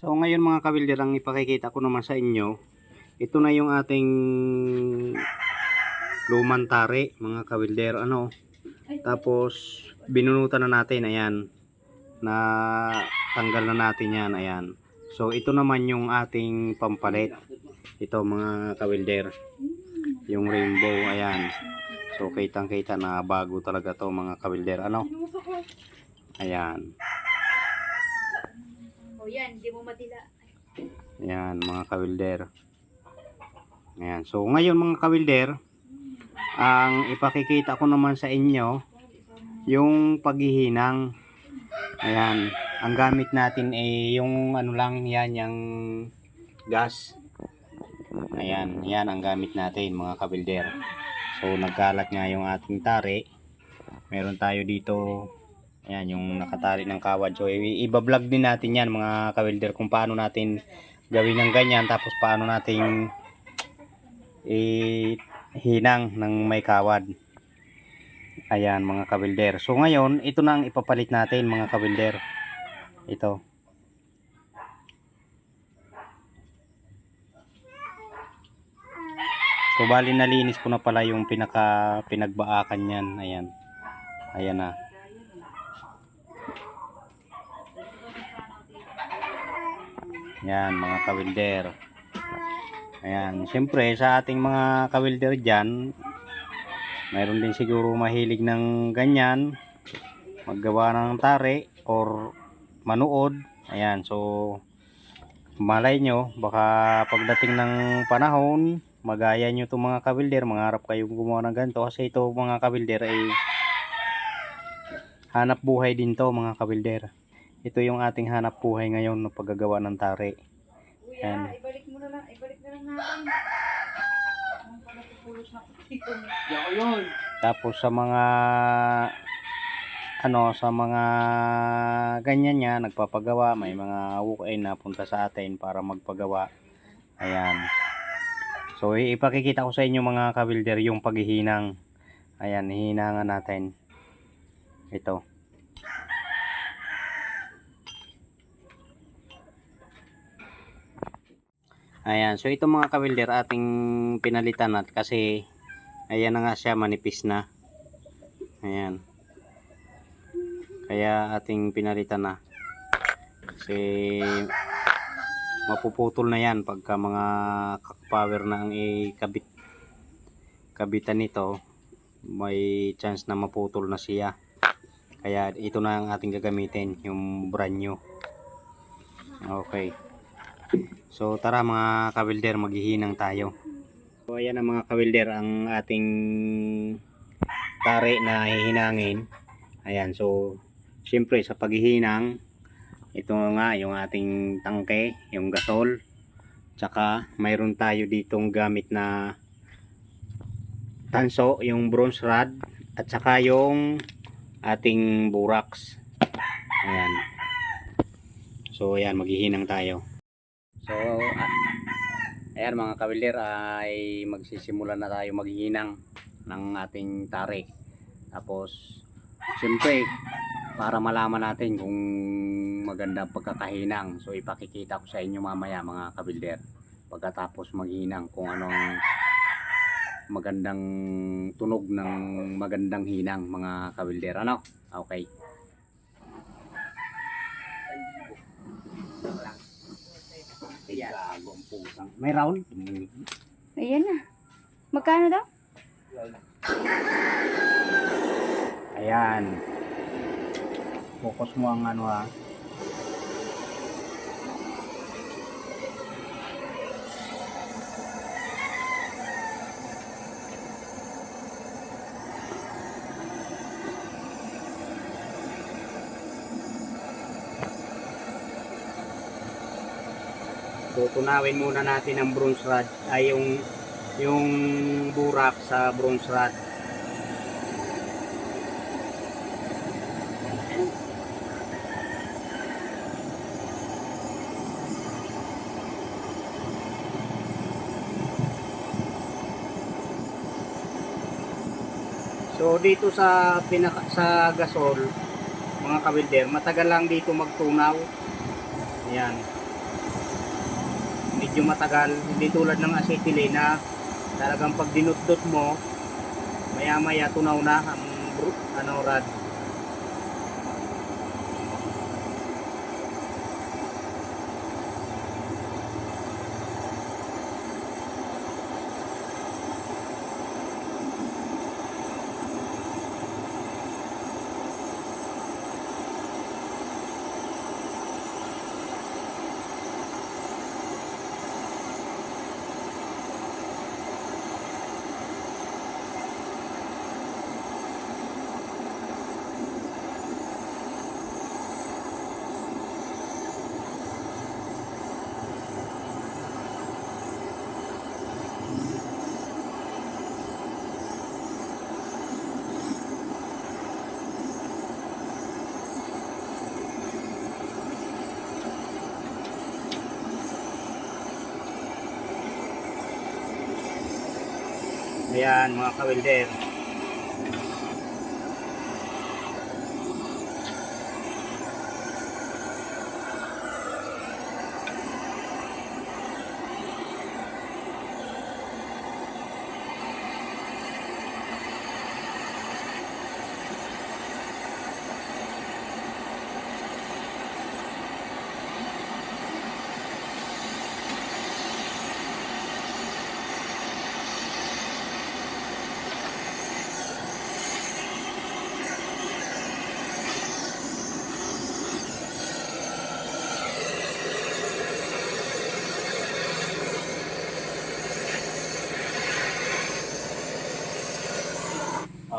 So ngayon mga kabilder, ang ipakikita ko naman sa inyo, ito na yung ating lumang tari mga kabilder. Ano? Tapos binunutan na natin, ayan. Na tanggal na natin yan, ayan. So ito naman yung ating pampalit. Ito mga kabilder. Yung rainbow, ayan. So kitang kita na bago talaga to mga kabilder. Ano? Ayan. Yan, hindi mo madila. Ayan, mga kawilder. Ayan. So, ngayon mga kawilder, ang ipakikita ko naman sa inyo, yung paghihinang. Ayan. Ang gamit natin ay yung ano lang yan, yung gas. Ayan. Yan ang gamit natin mga kawilder. So, nagkalat nga yung ating tari. Meron tayo dito Ayan, yung nakatali ng kawad. So, iba-vlog din natin yan mga kawilder kung paano natin gawin ng ganyan. Tapos paano natin i-hinang ng may kawad. Ayan mga kawilder. So, ngayon, ito na ang ipapalit natin mga kawilder. Ito. So, bali nalinis ko na pala yung pinaka pinagbaakan yan. Ayan. Ayan na. Yan, mga kawilder. Ayan, siyempre sa ating mga kawilder dyan, mayroon din siguro mahilig ng ganyan, maggawa ng tare or manuod. Ayan, so malay nyo, baka pagdating ng panahon, magaya nyo itong mga kawilder, mangarap kayong gumawa ng ganito kasi ito mga kawilder ay hanap buhay din to mga kawilder. Ito yung ating hanap buhay ngayon ng paggagawa ng tare. Kuya, Yan. ibalik mo na lang, ibalik na lang natin. Tapos sa mga ano sa mga ganyan niya nagpapagawa may mga walk-in na punta sa atin para magpagawa. Ayan. So ipakikita ko sa inyo mga kabilder yung paghihinang. Ayan, hihinangan natin. Ito. Ayan, so ito mga kabilder ating pinalitan at kasi ayan na nga siya manipis na. Ayan. Kaya ating pinalitan na. Kasi mapuputol na yan pagka mga power na ang ikabit kabitan nito may chance na maputol na siya. Kaya ito na ang ating gagamitin, yung brand new. Okay. So tara mga kabilder, maghihinang tayo. So ayan ang mga kawilder ang ating tari na hihinangin. Ayan, so siyempre sa paghihinang, ito nga yung ating tangke, yung gasol. Tsaka mayroon tayo ditong gamit na tanso, yung bronze rod. At saka yung ating burax. Ayan. So ayan, maghihinang tayo. So, ah, Ayan mga kawilder ay magsisimula na tayo maghinang ng ating tari. Tapos siyempre para malaman natin kung maganda ang pagkakahinang. So ipakikita ko sa inyo mamaya mga kabilder pagkatapos maghinang kung anong magandang tunog ng magandang hinang mga kabilder. Ano? Okay. Gago ang pusang. May round? Ayan na. Magkano daw? Ayan. Focus mo ang ano ha. Tutunawin muna natin ang bronze rod ay yung yung burak sa bronze rod. So dito sa pinaka sa gasol, mga kabilder, matagal lang dito magtunaw. Ayan. Medyo matagal. Hindi tulad ng acetylene na talagang pag dinutdot mo, maya maya tunaw na ang ano rad. Ayan mga kawilder.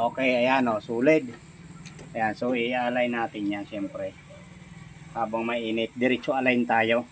Okay, ayan o, sulit. Ayan, so i-align natin yan syempre. Habang mainit, diretso align tayo.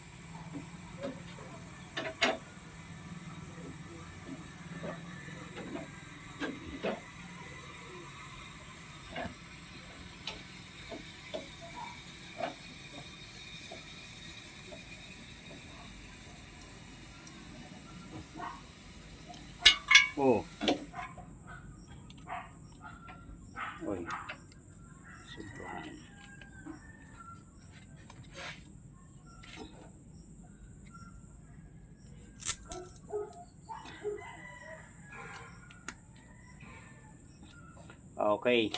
Okay.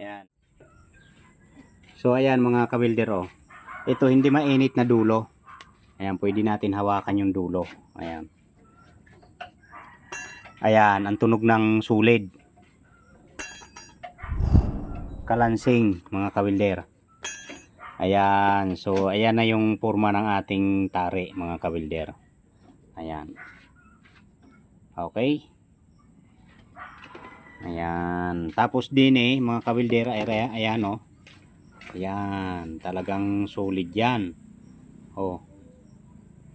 Ayan. So ayan mga kawilder oh. Ito hindi mainit na dulo. Ayan, pwede natin hawakan yung dulo. Ayan. Ayan, ang tunog ng sulid kalansing mga kawilder. Ayan, so ayan na yung forma ng ating tari mga kawilder. Ayan. Okay. Ayan. Tapos din eh mga kawilder, ayan, ayan oh. Ayan, talagang solid yan. Oh.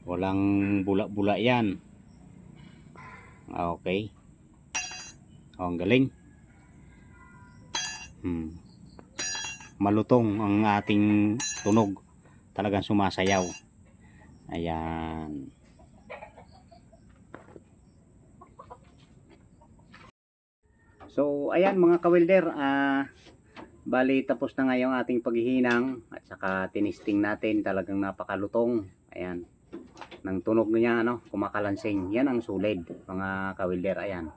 Walang bula-bula yan. Okay. Oh, ang galing. Hmm. Malutong ang ating tunog. Talagang sumasayaw. Ayan. So, ayan mga kawilder, ah bali tapos na nga yung ating paghihinang at saka tinisting natin talagang napakalutong. Ayan. Nang tunog niya ano, kumakalansing. Yan ang sulid, mga kawilder. Ayan.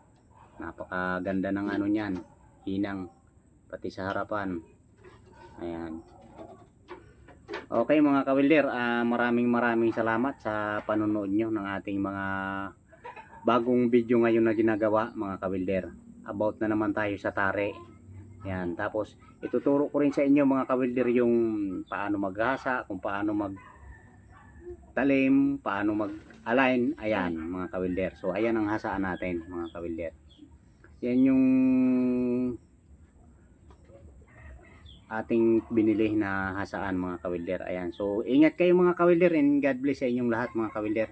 Napakaganda ng ano niyan. Hinang pati sa harapan. Ayan. Okay mga kawilder, ah, maraming maraming salamat sa panonood nyo ng ating mga bagong video ngayon na ginagawa mga kawilder. About na naman tayo sa tare. Ayan. Tapos ituturo ko rin sa inyo mga kawilder yung paano maghasa, kung paano mag talim, paano mag-align. Ayan mga kawilder. So ayan ang hasaan natin mga kawilder. Yan yung ating binili na hasaan mga kawilder. Ayan. So, ingat kayo mga kawilder and God bless sa inyong lahat mga kawilder.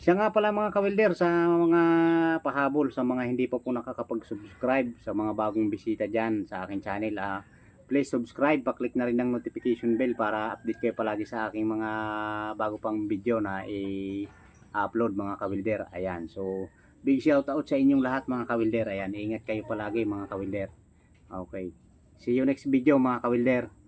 Siya nga pala mga kawilder sa mga pahabol sa mga hindi pa po nakakapag-subscribe sa mga bagong bisita dyan sa aking channel. ah please subscribe, pa-click na rin ng notification bell para update kayo palagi sa aking mga bago pang video na i-upload mga kawilder. Ayan. So, big shout out sa inyong lahat mga kawilder. Ayan. Ingat kayo palagi mga kawilder. Okay. See you next video mga kawilder.